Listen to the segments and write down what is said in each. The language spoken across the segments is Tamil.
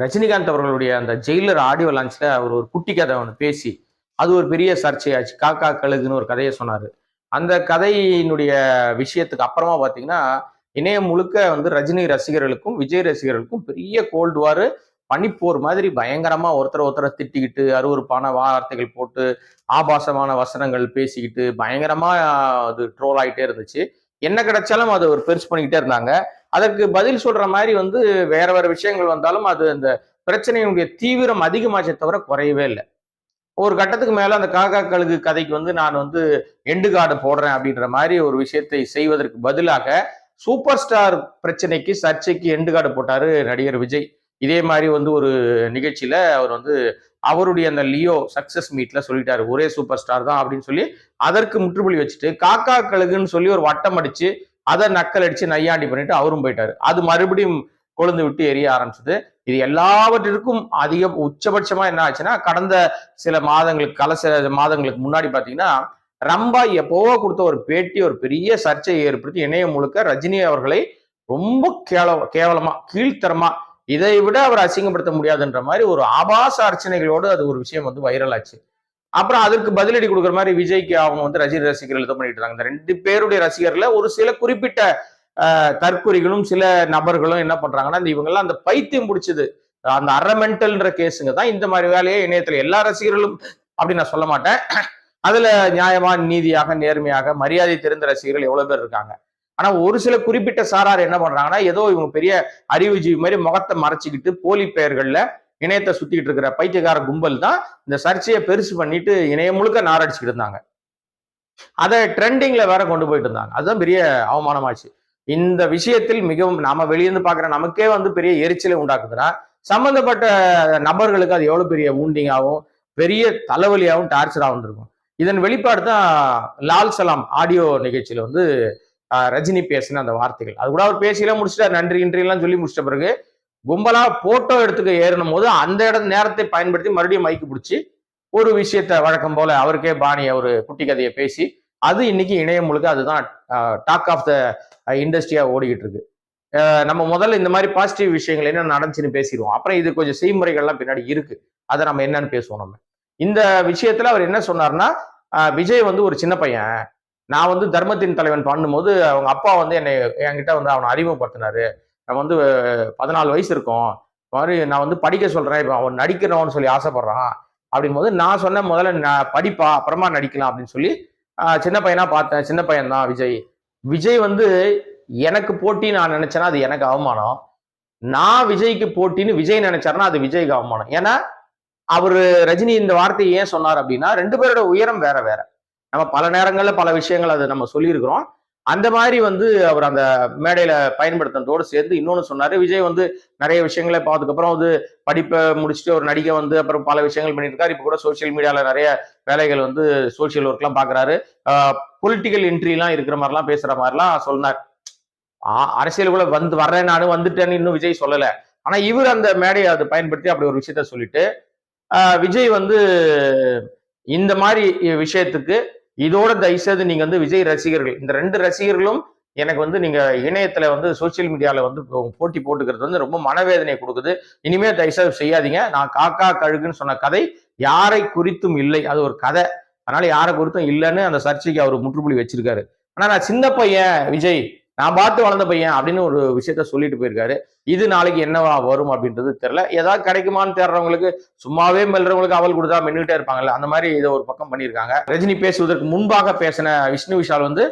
ரஜினிகாந்த் அவர்களுடைய அந்த ஜெயிலர் ஆடியோ லான்ச்ல அவர் ஒரு குட்டி கதை ஒன்று பேசி அது ஒரு பெரிய சர்ச்சையாச்சு. காக்கா கழுகுன்னு ஒரு கதையை சொன்னார். அந்த கதையினுடைய விஷயத்துக்கு அப்புறமா பார்த்தீங்கன்னா இணையம் முழுக்க வந்து ரஜினி ரசிகர்களுக்கும் விஜய் ரசிகர்களுக்கும் பெரிய கோல்டு வார் பனிப்போர் மாதிரி பயங்கரமா ஒருத்தர் ஒருத்தரை திட்டிக்கிட்டு அருவருப்பான வார்த்தைகள் போட்டு ஆபாசமான வசனங்கள் பேசிக்கிட்டு பயங்கரமா அது ட்ரோல் ஆகிட்டே இருந்துச்சு. என்ன கிடைச்சாலும் அதை ஒரு பெருசு பண்ணிக்கிட்டே இருந்தாங்க. அதற்கு பதில் சொல்ற மாதிரி வந்து வேற வேற விஷயங்கள் வந்தாலும் அது அந்த பிரச்சனையுடைய தீவிரம் அதிகமாச்சே தவிர குறையவே இல்லை. ஒரு கட்டத்துக்கு மேல அந்த காக்கா கழுகு கதைக்கு வந்து நான் வந்து எண்டு கார்டு போடுறேன் அப்படின்ற மாதிரி ஒரு விஷயத்தை செய்வதற்கு பதிலாக சூப்பர் ஸ்டார் பிரச்சனைக்கு சர்ச்சைக்கு எண்டு கார்டு போட்டாரு நடிகர் விஜய். இதே மாதிரி வந்து ஒரு நிகழ்ச்சியில அவர் வந்து அவருடைய அந்த லியோ சக்சஸ் மீட்ல சொல்லிட்டாரு ஒரே சூப்பர் ஸ்டார் தான் அப்படின்னு சொல்லி அதற்கு முற்றுப்புள்ளி வச்சுட்டு காக்கா கழுகுன்னு சொல்லி ஒரு வட்டம் அடிச்சு அதை நக்கல் அடிச்சு நையாண்டி பண்ணிட்டு அவரும் போயிட்டாரு. அது மறுபடியும் கொழுந்து விட்டு எரிய ஆரம்பிச்சது. இது எல்லாவற்றிற்கும் அதிக உச்சபட்சமா என்ன ஆச்சுன்னா கடந்த சில மாதங்களுக்கு கல சில மாதங்களுக்கு முன்னாடி பாத்தீங்கன்னா ரம்பா எப்போவோ கொடுத்த ஒரு பேட்டி ஒரு பெரிய சர்ச்சையை ஏற்படுத்தி இணையம் முழுக்க ரஜினி அவர்களை ரொம்ப கேவல கேவலமா கீழ்த்தரமா இதை விட அவர் அசிங்கப்படுத்த முடியாதுன்ற மாதிரி ஒரு ஆபாச அர்ச்சனைகளோடு அது ஒரு விஷயம் வந்து வைரல் ஆச்சு. அப்புறம் அதற்கு பதிலடி கொடுக்குற மாதிரி விஜய்க்கு அவங்க வந்து ரசிகர் ரசிகர்கள் இது பண்ணிட்டு இருக்காங்க. இந்த ரெண்டு பேருடைய ரசிகர்ல ஒரு சில குறிப்பிட்ட தற்குறிகளும் சில நபர்களும் என்ன பண்றாங்கன்னா இந்த இவங்கெல்லாம் அந்த பைத்தியம் பிடிச்சது. அந்த அரமெண்டல்ன்ற கேஸுங்க தான் இந்த மாதிரி வேலையை இணையத்துல எல்லா ரசிகர்களும் அப்படி நான் சொல்ல மாட்டேன். அதுல நியாயமா நீதியாக நேர்மையாக மரியாதை தெரிந்த ரசிகர்கள் எவ்வளவு பேர் இருக்காங்க. ஆனா ஒரு சில குறிப்பிட்ட சாரார் என்ன பண்றாங்கன்னா ஏதோ இவங்க பெரிய அறிவுஜீவி மாதிரி முகத்தை மறைச்சிக்கிட்டு போலி பெயர்கள்ல இணையத்தை சுத்திட்டு இருக்கிற பைத்தியக்கார கும்பல் தான் இந்த சர்ச்சையை பெருசு பண்ணிட்டு இணையம் முழுக்க நாரடிச்சுக்கிட்டு இருந்தாங்க. அதை ட்ரெண்டிங்ல வேற கொண்டு போயிட்டு இருந்தாங்க. அதுதான் பெரிய அவமானமாச்சு. இந்த விஷயத்தில் மிகவும் நாம வெளியிருந்து பாக்குற நமக்கே வந்து பெரிய எரிச்சலை உண்டாக்குதுன்னா சம்பந்தப்பட்ட நபர்களுக்கு அது எவ்வளவு பெரிய ஊண்டிங்காகவும் பெரிய தலைவலியாகவும் டார்ச்சராகவும் இருக்கும் இதன் வெளிப்பாடு தான் லால் சலாம் ஆடியோ நிகழ்ச்சியில வந்து ரஜினி பேசின அந்த வார்த்தைகள். அது கூட அவர் பேசியெல்லாம் முடிச்சுட்டா நன்றி இன்றியெல்லாம் சொல்லி முடிச்சிட்ட பிறகு கும்பலா போட்டோ எடுத்துக்க ஏறணும் போது அந்த இட நேரத்தை பயன்படுத்தி மறுபடியும் மைக்கு பிடிச்சி ஒரு விஷயத்த வழக்கம் போல அவருக்கே பாணிய ஒரு குட்டி கதையை பேசி அது இன்னைக்கு இணையம் முழுக்க அதுதான் டாக் ஆஃப் த இண்டஸ்ட்ரியா ஓடிக்கிட்டு இருக்கு. நம்ம முதல்ல இந்த மாதிரி பாசிட்டிவ் விஷயங்கள் என்ன நடந்துச்சுன்னு பேசிடுவோம். அப்புறம் இது கொஞ்சம் செய்முறைகள்லாம் பின்னாடி இருக்கு. அதை நம்ம என்னன்னு பேசுவோம் நம்ம. இந்த விஷயத்துல அவர் என்ன சொன்னார்னா விஜய் வந்து ஒரு சின்ன பையன். நான் வந்து தர்மத்தின் தலைவன் பண்ணும்போது அவங்க அப்பா வந்து என்னை என்கிட்ட வந்து அவனை அறிமுகப்படுத்தினாரு. நான் வந்து பதினாலு வயசு இருக்கும். மாதிரி நான் வந்து படிக்க சொல்கிறேன் இப்போ அவன் நடிக்கிறவன்னு சொல்லி ஆசைப்படுறான். அப்படின் நான் சொன்ன முதல்ல நான் படிப்பா அப்புறமா நடிக்கலாம் அப்படின்னு சொல்லி சின்ன பையனாக பார்த்தேன். சின்ன பையன் தான் விஜய். விஜய் வந்து எனக்கு போட்டி நான் நினச்சேன்னா அது எனக்கு அவமானம். நான் விஜய்க்கு போட்டின்னு விஜய் நினைச்சாருன்னா அது விஜய்க்கு அவமானம். ஏன்னா அவர் ரஜினி இந்த வார்த்தையை ஏன் சொன்னார் அப்படின்னா ரெண்டு பேரோட உயரம் வேற வேற. நம்ம பல நேரங்களில் பல விஷயங்கள் அதை நம்ம சொல்லியிருக்கிறோம். அந்த மாதிரி வந்து அவர் அந்த மேடையில பயன்படுத்தினதோடு சேர்ந்து இன்னொன்னு சொன்னாரு விஜய் வந்து நிறைய விஷயங்களை பார்த்ததுக்கப்புறம் வந்து படிப்பை முடிச்சுட்டு ஒரு நடிகை வந்து அப்புறம் பல விஷயங்கள் பண்ணியிருக்காரு இப்போ கூட சோஷியல் மீடியாவில் நிறைய வேலைகள் வந்து சோஷியல் ஒர்க்லாம் பார்க்குறாரு. பொலிட்டிக்கல் என்ட்ரிலாம் இருக்கிற மாதிரிலாம் பேசுகிற மாதிரிலாம் சொன்னார். ஆ- அரசியலுக்குள்ள வந்து வர்றேன் நானும் வந்துட்டேன்னு இன்னும் விஜய் சொல்லலை. ஆனால் இவர் அந்த மேடையை அதை பயன்படுத்தி அப்படி ஒரு விஷயத்த சொல்லிட்டு விஜய் வந்து இந்த மாதிரி விஷயத்துக்கு இதோட தயவுசெய்து நீங்க வந்து விஜய் ரசிகர்கள் இந்த ரெண்டு ரசிகர்களும் எனக்கு வந்து நீங்க இணையத்துல வந்து சோஷியல் மீடியால வந்து போட்டி போட்டுக்கிறது வந்து ரொம்ப மனவேதனை கொடுக்குது. இனிமே தயவுசெய்து செய்யாதீங்க. நான் காக்கா கழுகுன்னு சொன்ன கதை யாரை குறித்தும் இல்லை. அது ஒரு கதை. அதனால யாரை குறித்தும் இல்லைன்னு அந்த சர்ச்சைக்கு அவர் முற்றுப்புள்ளி வச்சிருக்காரு. ஆனா நான் சின்ன பையன் விஜய். நான் பார்த்து வளர்ந்த பையன் அப்படின்னு ஒரு விஷயத்த சொல்லிட்டு போயிருக்காரு. இது நாளைக்கு என்னவா வரும் அப்படின்றது தெரில ஏதாவது கிடைக்குமான்னு தேடுறவங்களுக்கு சும்மாவே மெல்றவங்களுக்கு அவல் கொடுத்தா மென்னுகிட்டே இருப்பாங்கல்ல. அந்த மாதிரி இதை ஒரு பக்கம் பண்ணியிருக்காங்க. ரஜினி பேசுவதற்கு முன்பாக பேசின விஷ்ணு விஷால் வந்து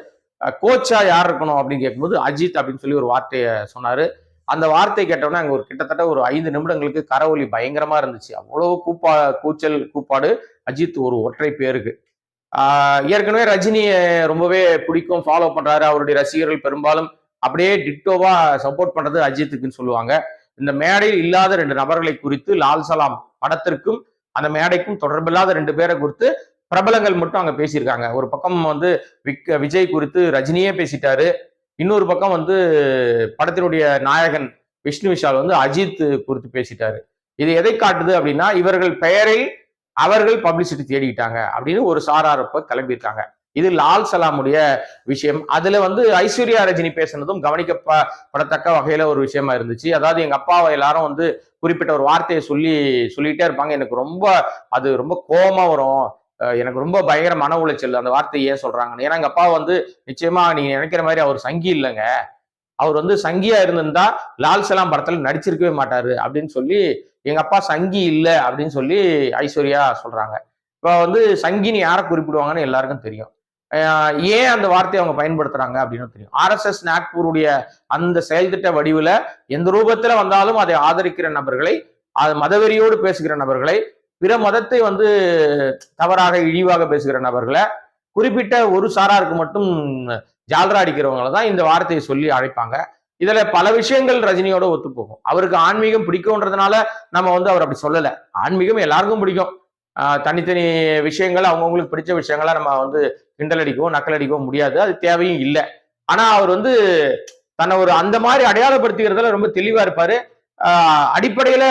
கோச்சா யார் இருக்கணும் அப்படின்னு கேட்கும்போது அஜித் அப்படின்னு சொல்லி ஒரு வார்த்தையை சொன்னார். அந்த வார்த்தை கேட்டோன்னே அங்கே ஒரு கிட்டத்தட்ட ஒரு ஐந்து நிமிடங்களுக்கு கரவொலி பயங்கரமாக இருந்துச்சு. அவ்வளோ கூப்பா கூச்சல் கூப்பாடு அஜித் ஒரு ஒற்றை பேருக்கு. ஏற்கனவே ரஜினியை ரொம்பவே பிடிக்கும் ஃபாலோ பண்றாரு. அவருடைய ரசிகர்கள் பெரும்பாலும் அப்படியே டிட்டோவா சப்போர்ட் பண்றது அஜித்துக்குன்னு சொல்லுவாங்க. இந்த மேடையில் இல்லாத ரெண்டு நபர்களை குறித்து லால் சலாம் படத்திற்கும் அந்த மேடைக்கும் தொடர்பில்லாத ரெண்டு பேரை குறித்து பிரபலங்கள் மட்டும் அங்க பேசியிருக்காங்க. ஒரு பக்கம் வந்து விக் விஜய் குறித்து ரஜினியே பேசிட்டாரு. இன்னொரு பக்கம் வந்து படத்தினுடைய நாயகன் விஷ்ணு விஷால் வந்து அஜித் குறித்து பேசிட்டாரு. இது எதை காட்டுது அப்படின்னா இவர்கள் பெயரை அவர்கள் பப்ளிசிட்டி தேடிக்கிட்டாங்க அப்படின்னு ஒரு சாரார் கிளம்பியிருக்காங்க. இது லால் சலாமுடைய விஷயம். அதுல வந்து ஐஸ்வர்யா ரஜினி பேசுனதும் கவனிக்கப்படத்தக்க வகையில ஒரு விஷயமா இருந்துச்சு. அதாவது எங்க அப்பாவை எல்லாரும் வந்து குறிப்பிட்ட ஒரு வார்த்தையை சொல்லி சொல்லிட்டே இருப்பாங்க. எனக்கு ரொம்ப அது ரொம்ப கோபமா வரும். எனக்கு ரொம்ப பயங்கர மன உளைச்சல். அந்த வார்த்தையை ஏன் சொல்றாங்கன்னு. ஏன்னா எங்க அப்பா வந்து நிச்சயமா நீங்க நினைக்கிற மாதிரி அவர் சங்கி இல்லைங்க. அவர் வந்து சங்கியா இருந்திருந்தா லால் சலாம் படத்துல நடிச்சிருக்கவே மாட்டாரு அப்படின்னு சொல்லி எங்க அப்பா சங்கி இல்லை அப்படின்னு சொல்லி ஐஸ்வர்யா சொல்றாங்க. இப்போ வந்து சங்கின்னு யாரை குறிப்பிடுவாங்கன்னு எல்லாருக்கும் தெரியும். ஏன் அந்த வார்த்தையை அவங்க பயன்படுத்துறாங்க அப்படின்னு தெரியும். ஆர்எஸ்எஸ் நாக்பூருடைய அந்த செயல்திட்ட வடிவுல எந்த ரூபத்துல வந்தாலும் அதை ஆதரிக்கிற நபர்களை அது மதவெறியோடு பேசுகிற நபர்களை பிற மதத்தை வந்து தவறாக இழிவாக பேசுகிற நபர்களை குறிப்பிட்ட ஒரு சாராருக்கு மட்டும் ஜால்ரா அடிக்கிறவங்கள தான் இந்த வார்த்தையை சொல்லி அழைப்பாங்க. இதுல பல விஷயங்கள் ரஜினியோட ஒத்து போகும் அவருக்கு ஆன்மீகம் பிடிக்கும்ன்றதுனால நம்ம வந்து அவர் அப்படி சொல்லலை. ஆன்மீகம் எல்லாருக்கும் பிடிக்கும். தனித்தனி விஷயங்கள் அவங்கவுங்களுக்கு பிடிச்ச விஷயங்களை நம்ம வந்து கிண்டல் அடிக்கவும் நக்கல் அடிக்கவும் முடியாது. அது தேவையும் இல்லை. ஆனா அவர் வந்து தன்னை ஒரு அந்த மாதிரி அடையாளப்படுத்திக்கிறதுல ரொம்ப தெளிவா இருப்பாரு. அடிப்படையில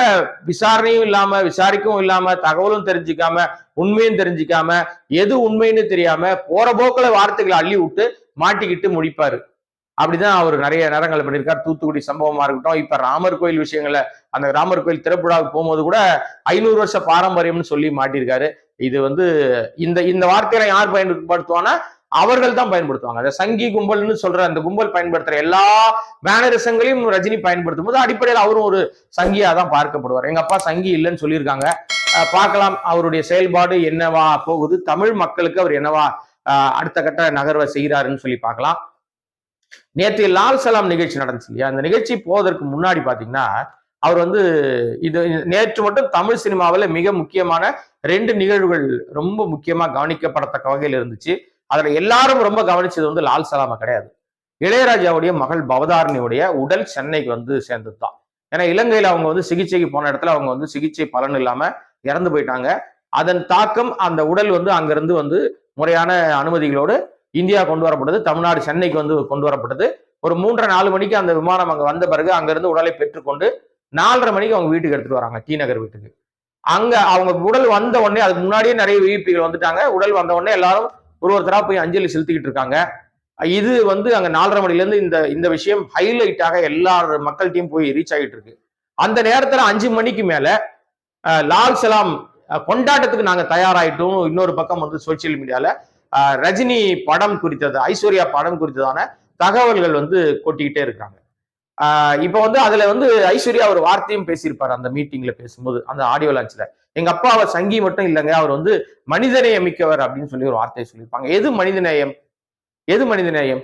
விசாரணையும் இல்லாம விசாரிக்கவும் இல்லாம தகவலும் தெரிஞ்சுக்காம உண்மையும் தெரிஞ்சுக்காம எது உண்மைன்னு தெரியாம போற போக்குல வார்த்தைகளை அள்ளி விட்டு மாட்டிக்கிட்டு முடிப்பாரு. அப்படிதான் அவர் நிறைய நேரங்கள் பண்ணியிருக்கார். தூத்துக்குடி சம்பவமா இருக்கட்டும் இப்ப ராமர் கோயில் விஷயங்கள அந்த ராமர் கோயில் திறப்புடாவுக்கு போகும்போது கூட ஐநூறு வருஷ பாரம்பரியம்னு சொல்லி மாட்டியிருக்காரு. இது வந்து இந்த இந்த வார்த்தையில யார் பயன்படுத்துவானா அவர்கள் தான் பயன்படுத்துவாங்க. அந்த சங்கி கும்பல்னு சொல்ற அந்த கும்பல் பயன்படுத்துற எல்லா மேனரிசங்களையும் ரஜினி பயன்படுத்தும் போது அடிப்படையில் அவரும் ஒரு சங்கியா தான் பார்க்கப்படுவார். எங்க அப்பா சங்கி இல்லைன்னு சொல்லியிருக்காங்க. அஹ் பார்க்கலாம் அவருடைய செயல்பாடு என்னவா போகுது. தமிழ் மக்களுக்கு அவர் என்னவா அடுத்த கட்ட நகர்வை செய்கிறாருன்னு சொல்லி பார்க்கலாம். நேற்று லால் சலாம் நிகழ்ச்சி நடந்துச்சு இல்லையா? அந்த நிகழ்ச்சி போவதற்கு முன்னாடி பாத்தீங்கன்னா அவர் வந்து இது நேற்று மட்டும் தமிழ் சினிமாவில் மிக முக்கியமான ரெண்டு நிகழ்வுகள் ரொம்ப முக்கியமா கவனிக்கப்படத்தக்க வகையில் இருந்துச்சு. அதுல எல்லாரும் ரொம்ப கவனிச்சது வந்து லால் சலாமா கிடையாது. இளையராஜாவுடைய மகள் பவதாரணியுடைய உடல் சென்னைக்கு வந்து சேர்ந்தது தான் ஏன்னா இலங்கையில அவங்க வந்து சிகிச்சைக்கு போன இடத்துல அவங்க வந்து சிகிச்சை பலன் இல்லாம இறந்து போயிட்டாங்க. அதன் தாக்கம் அந்த உடல் வந்து அங்கிருந்து வந்து முறையான அனுமதிகளோடு இந்தியா கொண்டு வரப்பட்டது. தமிழ்நாடு சென்னைக்கு வந்து கொண்டு வரப்பட்டது. ஒரு மூன்றரை நாலு மணிக்கு அந்த விமானம் அங்கே வந்த பிறகு அங்கிருந்து உடலை பெற்றுக்கொண்டு நாலரை மணிக்கு அவங்க வீட்டுக்கு எடுத்துட்டு வராங்க டி நகர் வீட்டுக்கு. அங்க அவங்க உடல் வந்த உடனே அதுக்கு முன்னாடியே நிறைய விஐபிகள் வந்துட்டாங்க. உடல் வந்த உடனே எல்லாரும் ஒரு ஒருத்தராக போய் அஞ்சலி செலுத்திக்கிட்டு இருக்காங்க. இது வந்து அங்கே நாலரை மணிலேருந்து இந்த இந்த விஷயம் ஹைலைட்டாக எல்லா மக்கள்கிட்டையும் போய் ரீச் ஆகிட்டு இருக்கு. அந்த நேரத்தில் அஞ்சு மணிக்கு மேலே லால் சலாம் கொண்டாட்டத்துக்கு நாங்கள் தயாராகிட்டோம் இன்னொரு பக்கம் வந்து சோசியல் மீடியாவில் ரஜினி படம் குறித்தது ஐஸ்வர்யா படம் குறித்ததான தகவல்கள் வந்து கொட்டிக்கிட்டே இருக்காங்க. இப்போ வந்து அதில் வந்து ஐஸ்வர்யா ஒரு வார்த்தையும் பேசியிருப்பார் அந்த மீட்டிங்கில் பேசும்போது அந்த ஆடியோ லான்ச்சில் எங்க அப்பா அவர் சங்கி மட்டும் இல்லைங்க. அவர் வந்து மனிதநேயம் மிக்கவர் அப்படின்னு சொல்லி ஒரு வார்த்தையை சொல்லியிருப்பாங்க. எது மனிதநேயம்? எது மனிதநேயம்?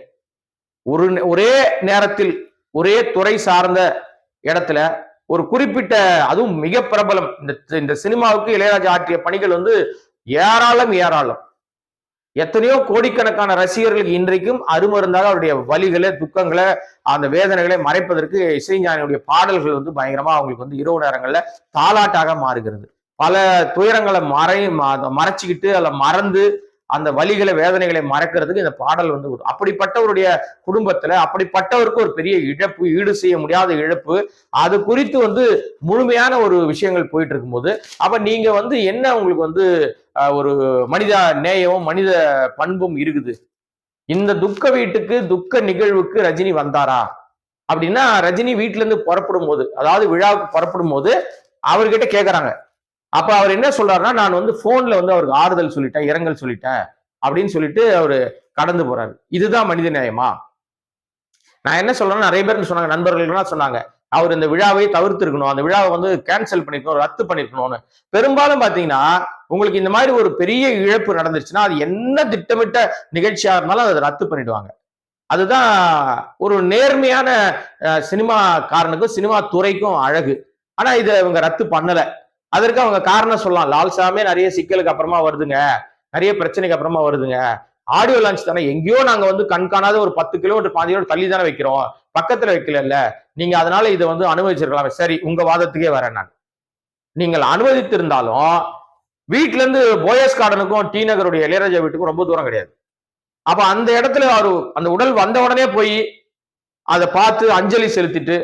ஒரு நே- ஒரே நேரத்தில் ஒரே துறை சார்ந்த இடத்துல ஒரு குறிப்பிட்ட அதுவும் மிக பிரபலம் இந்த இந்த சினிமாவுக்கு இளையராஜா ஆற்றிய பணிகள் வந்து ஏராளம் ஏராளம். எத்தனையோ கோடிக்கணக்கான ரசிகர்களுக்கு இன்றைக்கும் அருமருந்தாக அவருடைய வலிகளை துக்கங்களை அந்த வேதனைகளை மறைப்பதற்கு இசைஞானியுடைய பாடல்கள் வந்து பயங்கரமா அவங்களுக்கு வந்து இரவு நேரங்கள்ல தாலாட்டாக மாறுகிறது. பல துயரங்களை மறை மறைச்சிக்கிட்டு அதில் மறந்து அந்த வலிகளை வேதனைகளை மறக்கிறதுக்கு இந்த பாடல் வந்து அப்படிப்பட்டவருடைய குடும்பத்துல அப்படிப்பட்டவருக்கு ஒரு பெரிய இழப்பு ஈடு செய்ய முடியாத இழப்பு அது குறித்து வந்து முழுமையான ஒரு விஷயங்கள் போயிட்டு இருக்கும்போது அப்ப நீங்க வந்து என்ன உங்களுக்கு வந்து ஒரு மனித நேயமும் மனித பண்பும் இருக்குது? இந்த துக்க வீட்டுக்கு துக்க நிகழ்வுக்கு ரஜினி வந்தாரா? அப்படின்னா ரஜினி வீட்டுல இருந்து புறப்படும் போது அதாவது விழாவுக்கு புறப்படும் போது அவர்கிட்ட கேக்குறாங்க. அப்ப அவர் என்ன சொல்றாருன்னா நான் வந்து போன்ல வந்து அவருக்கு ஆறுதல் சொல்லிட்டேன் இரங்கல் சொல்லிட்டேன் அப்படின்னு சொல்லிட்டு அவரு கடந்து போறாரு. இதுதான் மனித நியாயமா நான் என்ன சொல்றேன்னா நிறைய பேர் சொன்னாங்க நண்பர்கள்லாம் சொன்னாங்க அவர் இந்த விழாவை தவிர்த்திருக்கணும் அந்த விழாவை வந்து கேன்சல் பண்ணிருக்கணும் ரத்து பண்ணிருக்கணும்னு. பெரும்பாலும் பாத்தீங்கன்னா உங்களுக்கு இந்த மாதிரி ஒரு பெரிய இழப்பு நடந்துருச்சுன்னா அது என்ன திட்டமிட்ட நிகழ்ச்சியா இருந்தாலும் அதை ரத்து பண்ணிடுவாங்க. அதுதான் ஒரு நேர்மையான சினிமா சினிமாக்காரனுக்கும் சினிமா துறைக்கும் அழகு. ஆனா இதை இவங்க ரத்து பண்ணலை. அதற்கு அவங்க காரணம் சொல்லலாம். லால் சாமே நிறைய சிக்கலுக்கு அப்புறமா வருதுங்க. நிறைய பிரச்சனைக்கு அப்புறமா வருதுங்க. ஆடியோ லான்ச் தானே. எங்கேயோ நாங்க வந்து கண்காணாத ஒரு பத்து கிலோமீட்டர் பாஞ்சு கிலோமீட்டர் தள்ளி தானே வைக்கிறோம். பக்கத்துல வைக்கல நீங்க அதனால இதை வந்து அனுமதிச்சிருக்கலாம். சரி உங்க வாதத்துக்கே வரேன் நான். நீங்கள் அனுமதித்திருந்தாலும் வீட்டுல இருந்து போயஸ் கார்டனுக்கும் டி நகருடைய இளையராஜா வீட்டுக்கும் ரொம்ப தூரம் கிடையாது. அப்ப அந்த இடத்துல அவரு அந்த உடல் வந்த உடனே போய் அதை பார்த்து அஞ்சலி செலுத்திட்டு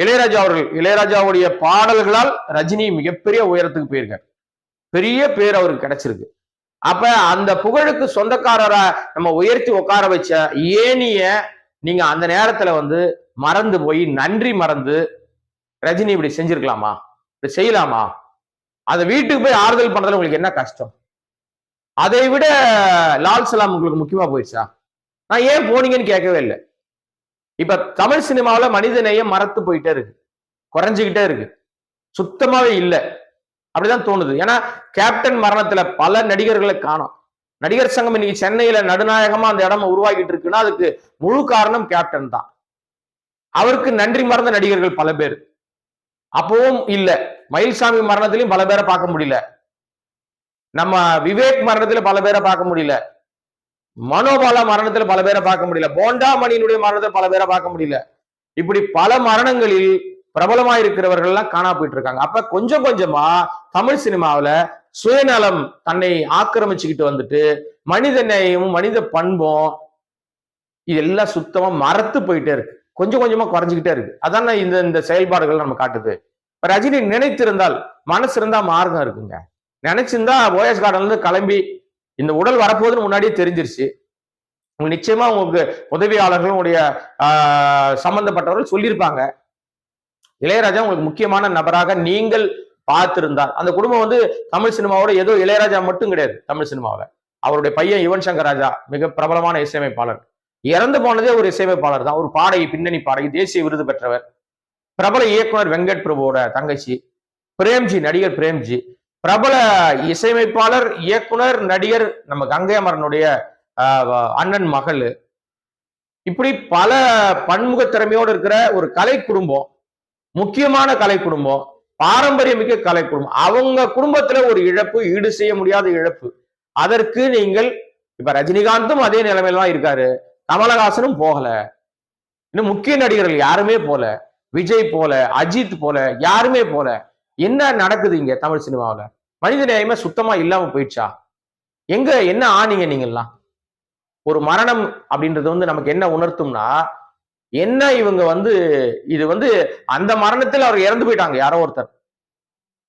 இளையராஜா அவர்கள் இளையராஜாவுடைய பாடல்களால் ரஜினி மிகப்பெரிய உயரத்துக்கு போயிருக்கார். பெரிய பேர் அவருக்கு கிடைச்சிருக்கு. அப்ப அந்த புகழுக்கு சொந்தக்காரரா நம்ம உயர்த்தி உட்கார வச்ச ஏனிய நீங்க அந்த நேரத்துல வந்து மறந்து போய் நன்றி மறந்து ரஜினி இப்படி செஞ்சிருக்கலாமா? இப்படி செய்யலாமா? அதை வீட்டுக்கு போய் ஆறுதல் பண்றதுல உங்களுக்கு என்ன கஷ்டம்? அதை விட லால் சலாம் உங்களுக்கு முக்கியமா போயிடுச்சா? நான் ஏன் போனீங்கன்னு கேட்கவே இல்லை. இப்ப தமிழ் சினிமாவில மனிதநேயம் மறத்து போயிட்டே இருக்கு. குறைஞ்சுக்கிட்டே இருக்கு. சுத்தமாவே இல்லை. அப்படிதான் தோணுது. ஏன்னா கேப்டன் மரணத்துல பல நடிகர்களை காணும். நடிகர் சங்கம் இன்னைக்கு சென்னையில நடுநாயகமா அந்த இடம் உருவாகிட்டு இருக்குன்னா அதுக்கு முழு காரணம் கேப்டன் தான். அவருக்கு நன்றி மறந்த நடிகர்கள் பல பேர். அப்பவும் இல்ல. மயில்சாமி மரணத்திலையும் பல பேரை பார்க்க முடியல. நம்ம விவேக் மரணத்துல பல பேரை பார்க்க முடியல. மனோபால மரணத்துல பல பேரை பார்க்க முடியல. போண்டாமணியினுடைய மரணத்துல பல பேரை பார்க்க முடியல. இப்படி பல மரணங்களில் பிரபலமா இருக்கிறவர்கள் எல்லாம் காணா போயிட்டு இருக்காங்க அப்ப கொஞ்சம் கொஞ்சமா தமிழ் சினிமாவுல சுயநலம் தன்னை ஆக்கிரமிச்சுக்கிட்டு வந்துட்டு மனித நேயமும் மனித பண்பும் இதெல்லாம் சுத்தமா மறத்து போயிட்டே இருக்கு. கொஞ்சம் கொஞ்சமா குறைஞ்சிக்கிட்டே இருக்கு. அதான் இந்த இந்த செயல்பாடுகள் நம்ம காட்டுது. இப்ப ரஜினி நினைத்திருந்தால் மனசு இருந்தா மார்க்கம் இருக்குங்க. நினைச்சிருந்தா போயஸ் கார்டன்ல இருந்து கிளம்பி இந்த உடல் வரப்போகுதுன்னு முன்னாடியே தெரிஞ்சிருச்சு. உங்களுக்கு நிச்சயமா உங்களுக்கு உதவியாளர்களும் உடைய ஆஹ், சம்பந்தப்பட்டவர்கள் சொல்லியிருப்பாங்க. இளையராஜா உங்களுக்கு முக்கியமான நபராக நீங்கள் பார்த்திருந்தார். அந்த குடும்பம் வந்து தமிழ் சினிமாவோட ஏதோ இளையராஜா மட்டும் கிடையாது தமிழ் சினிமாவில் அவருடைய பையன் யுவன் சங்கர் ராஜா மிக பிரபலமான இசையமைப்பாளர். இறந்து போனதே ஒரு இசையமைப்பாளர் தான் ஒரு பாடகி பின்னணி பாடகி தேசிய விருது பெற்றவர். பிரபல இயக்குனர் வெங்கட் பிரபுவோட தங்கச்சி. பிரேம்ஜி நடிகர் பிரேம்ஜி. பிரபல இசையமைப்பாளர் இயக்குனர் நடிகர் நம்ம கங்கை அமரனுடைய ஆஹ், அண்ணன் மகள். இப்படி பல பன்முக திறமையோடு இருக்கிற ஒரு கலை குடும்பம் முக்கியமான கலை குடும்பம் பாரம்பரியமிக்க கலை குடும்பம். அவங்க குடும்பத்துல ஒரு இழப்பு ஈடு செய்ய முடியாத இழப்பு. அதற்கு நீங்கள் இப்ப ரஜினிகாந்தும் அதே நிலைமையில தான் இருக்காரு. கமலஹாசனும் போகல. இன்னும் முக்கிய நடிகர்கள் யாருமே போல. விஜய் போல அஜித் போல யாருமே போல. என்ன நடக்குது இங்க தமிழ் சினிமாவில்? மனித நேயமே சுத்தமா இல்லாம போயிடுச்சா? எங்க என்ன ஆனீங்க நீங்கெல்லாம்? ஒரு மரணம் அப்படின்றது வந்து நமக்கு என்ன உணர்த்தும்னா என்ன இவங்க வந்து இது வந்து அந்த மரணத்தில் அவர் இறந்து போயிட்டாங்க யாரோ ஒருத்தர்.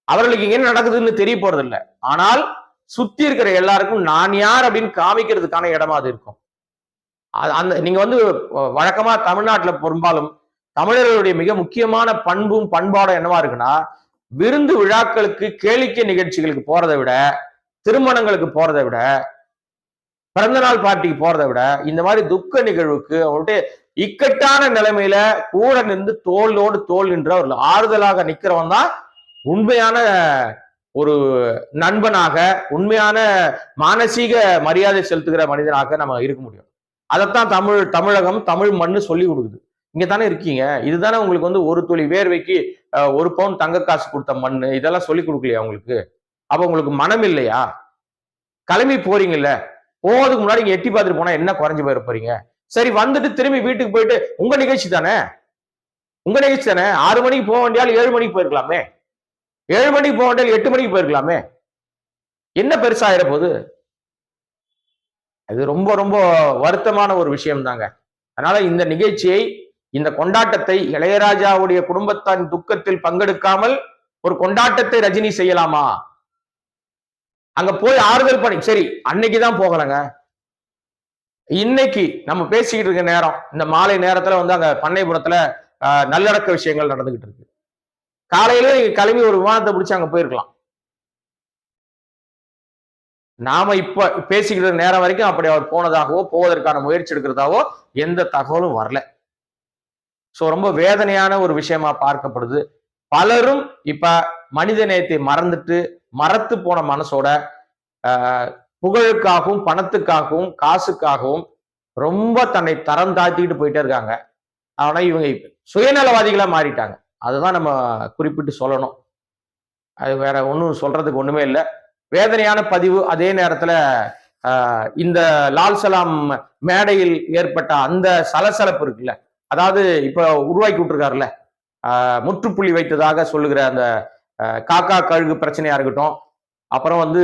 அவர்களுக்கு என்ன நடக்குதுன்னு தெரிய போறது இல்ல ஆனால் சுத்தி இருக்கிற எல்லாருக்கும் நான் யார் அப்படின்னு காமிக்கிறதுக்கான இடமா அது இருக்கும். அது- அந்த நீங்க வந்து வழக்கமா தமிழ்நாட்டுல பெரும்பாலும் தமிழர்களுடைய மிக முக்கியமான பண்பும் பண்பாடும் என்னவா இருக்குன்னா விருந்து விழாக்களுக்கு கேளிக்கை நிகழ்ச்சிகளுக்கு போறதை விட திருமணங்களுக்கு போறதை விட பிறந்தநாள் பார்ட்டிக்கு போறதை விட இந்த மாதிரி துக்க நிகழ்வுக்கு அவங்கள்ட்ட இக்கட்டான நிலைமையில கூட நின்று தோளோடு தோல் நின்று ஒரு ஆறுதலாக நிக்கிறவன் தான் உண்மையான ஒரு நண்பனாக உண்மையான மானசீக மரியாதை செலுத்துகிற மனிதனாக நம்ம இருக்க முடியும். அதைத்தான் தமிழ் தமிழகம் தமிழ் மண்ணு சொல்லி கொடுக்குது. இங்க தானே இருக்கீங்க. இதுதானே உங்களுக்கு வந்து ஒரு துளி வேர்வைக்கு ஒரு பவுன் தங்க காசு கொடுத்த மண் இதெல்லாம் சொல்லி கொடுக்கலையா உங்களுக்கு? அப்ப உங்களுக்கு மனம் இல்லையா? கிளம்பி போறீங்கல்ல. போறதுக்கு முன்னாடி இங்க எட்டி பார்த்துட்டு போனா என்ன குறைஞ்சு போயிட போறீங்க? சரி வந்துட்டு திரும்பி வீட்டுக்கு போயிட்டு உங்க நிகழ்ச்சி தானே? உங்க நிகழ்ச்சி தானே? ஆறு மணிக்கு போக வேண்டியால் ஏழு மணிக்கு போயிருக்கலாமே. ஏழு மணிக்கு போக வேண்டியால் எட்டு மணிக்கு போயிருக்கலாமே. என்ன பெருசாயிர போகுது? அது ரொம்ப ரொம்ப வருத்தமான ஒரு விஷயம் தாங்க அதனால இந்த நிகழ்ச்சியை இந்த கொண்டாட்டத்தை இளையராஜாவுடைய குடும்பத்தின் துக்கத்தில் பங்கெடுக்காமல் ஒரு கொண்டாட்டத்தை ரஜினி செய்யலாமா? அங்க போய் ஆறுதல் பண்ணி சரி அன்னைக்கு தான் போகலங்க. இன்னைக்கு நம்ம பேசிக்கிட்டு இருக்க நேரம் இந்த மாலை நேரத்துல வந்து அங்க பண்ணைபுரத்துல நல்லடக்க விஷயங்கள் நடந்துகிட்டு இருக்கு. காலையில நீங்க கிளம்பி ஒரு விமானத்தை பிடிச்சு அங்க போயிருக்கலாம். நாம இப்ப பேசிக்கிட்டு நேரம் வரைக்கும் அப்படி அவர் போனதாகவோ போவதற்கான முயற்சி எடுக்கிறதாவோ எந்த தகவலும் வரல. ஸோ ரொம்ப வேதனையான ஒரு விஷயமா பார்க்கப்படுது. பலரும் இப்ப மனித நேயத்தை மறந்துட்டு மறத்து போன மனசோட புகழுக்காகவும் பணத்துக்காகவும் காசுக்காகவும் ரொம்ப தன்னை தரம் தாழ்த்திக்கிட்டு போயிட்டே இருக்காங்க. ஆனா இவங்க சுயநலவாதிகளாக சுயநலவாதிகளா மாறிட்டாங்க. அதுதான் நம்ம குறிப்பிட்டு சொல்லணும். அது வேற ஒன்றும் சொல்றதுக்கு ஒண்ணுமே இல்லை. வேதனையான பதிவு அதே நேரத்துல இந்த லால் சலாம் மேடையில் ஏற்பட்ட அந்த சலசலப்பு இருக்குல்ல அதாவது இப்போ உருவாக்கி விட்டுருக்காருல்ல. முற்றுப்புள்ளி வைத்ததாக சொல்லுகிற அந்த காக்கா கழுகு பிரச்சனையா இருக்கட்டும். அப்புறம் வந்து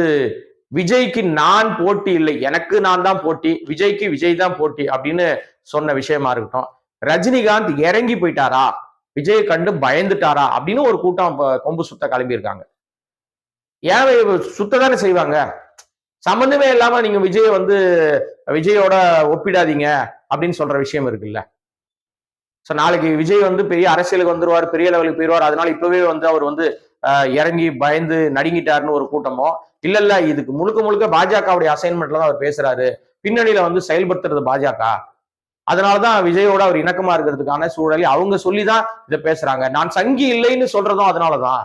விஜய்க்கு நான் போட்டி இல்லை. எனக்கு நான் தான் போட்டி விஜய்க்கு விஜய் தான் போட்டி அப்படின்னு சொன்ன விஷயமா இருக்கட்டும். ரஜினிகாந்த் இறங்கி போயிட்டாரா? விஜயை கண்டு பயந்துட்டாரா? அப்படின்னு ஒரு கூட்டம் கொம்பு சுத்த கிளம்பி இருக்காங்க ஏன் சுத்த தானே செய்வாங்க? சம்மந்தமே இல்லாம நீங்க விஜயை வந்து விஜயோட ஒப்பிடாதீங்க அப்படின்னு சொல்ற விஷயம் இருக்குல்ல. ஸோ நாளைக்கு விஜய் வந்து பெரிய அரசியலுக்கு வந்துருவார் பெரிய லெவலுக்கு போயிருவார். அதனால இப்பவே வந்து அவர் வந்து இறங்கி பயந்து நடுங்கிட்டாருன்னு ஒரு கூட்டமோ இல்ல இல்ல இதுக்கு முழுக்க முழுக்க பாஜகவுடைய அசைன்மெண்ட்ல தான் அவர் பேசுறாரு. பின்னணியில வந்து செயல்படுத்துறது பாஜக. அதனாலதான் விஜயோட அவர் இணக்கமா இருக்கிறதுக்கான சூழலை அவங்க சொல்லிதான் இதை பேசுறாங்க. நான் சங்கி இல்லைன்னு சொல்றதும் அதனாலதான்.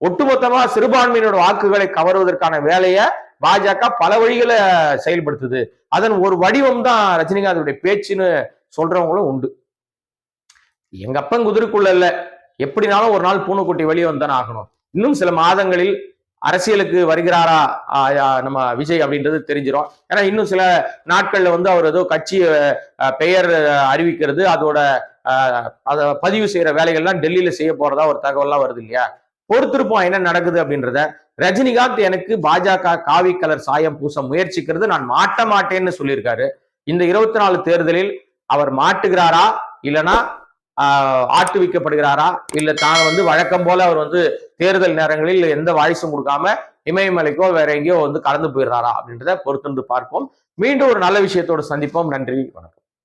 ஒட்டுமொத்தமா சிறுபான்மையினோட வாக்குகளை கவருவதற்கான வேலையை பாஜக பல வழிகளை செயல்படுத்துது. அதன் ஒரு வடிவம் தான் ரஜினிகாந்தோடைய பேச்சுன்னு சொல்றவங்களும் உண்டு. எங்க அப்பன் குதிரைக்குள்ள இல்ல. எப்படினாலும் ஒரு நாள் பூனைக்குட்டி வெளியே வந்தானே ஆகணும். இன்னும் சில மாதங்களில் அரசியலுக்கு வருகிறாரா நம்ம விஜய் அப்படின்றது தெரிஞ்சிடும் ஏன்னா இன்னும் சில நாட்கள்ல வந்து அவர் ஏதோ கட்சி பெயர் அறிவிக்கிறது அதோட அதை பதிவு செய்யற வேலைகள்லாம் டெல்லியில செய்ய போறதா ஒரு தகவல்லாம் வருது இல்லையா? பொறுத்திருப்போம் என்ன நடக்குது அப்படின்றத. ரஜினிகாந்த் எனக்கு பாஜக காவி கலர் சாயம் பூச முயற்சிக்கிறது நான் மாட்ட மாட்டேன்னு சொல்லியிருக்காரு. இந்த இருபத்தி நாலு தேர்தலில் அவர் மாட்டுகிறாரா இல்லைன்னா ஆட்டு ஆட்டுவிக்கப்படுகிறாரா இல்ல தான் வந்து வழக்கம் போல அவர் வந்து தேர்தல் நேரங்களில் எந்த வாய்ஸும் கொடுக்காம இமயமலைக்கோ வேற எங்கேயோ வந்து கலந்து போயிடுறாரா அப்படின்றத பொறுத்திருந்து பார்ப்போம். மீண்டும் ஒரு நல்ல விஷயத்தோடு சந்திப்போம். நன்றி. வணக்கம்.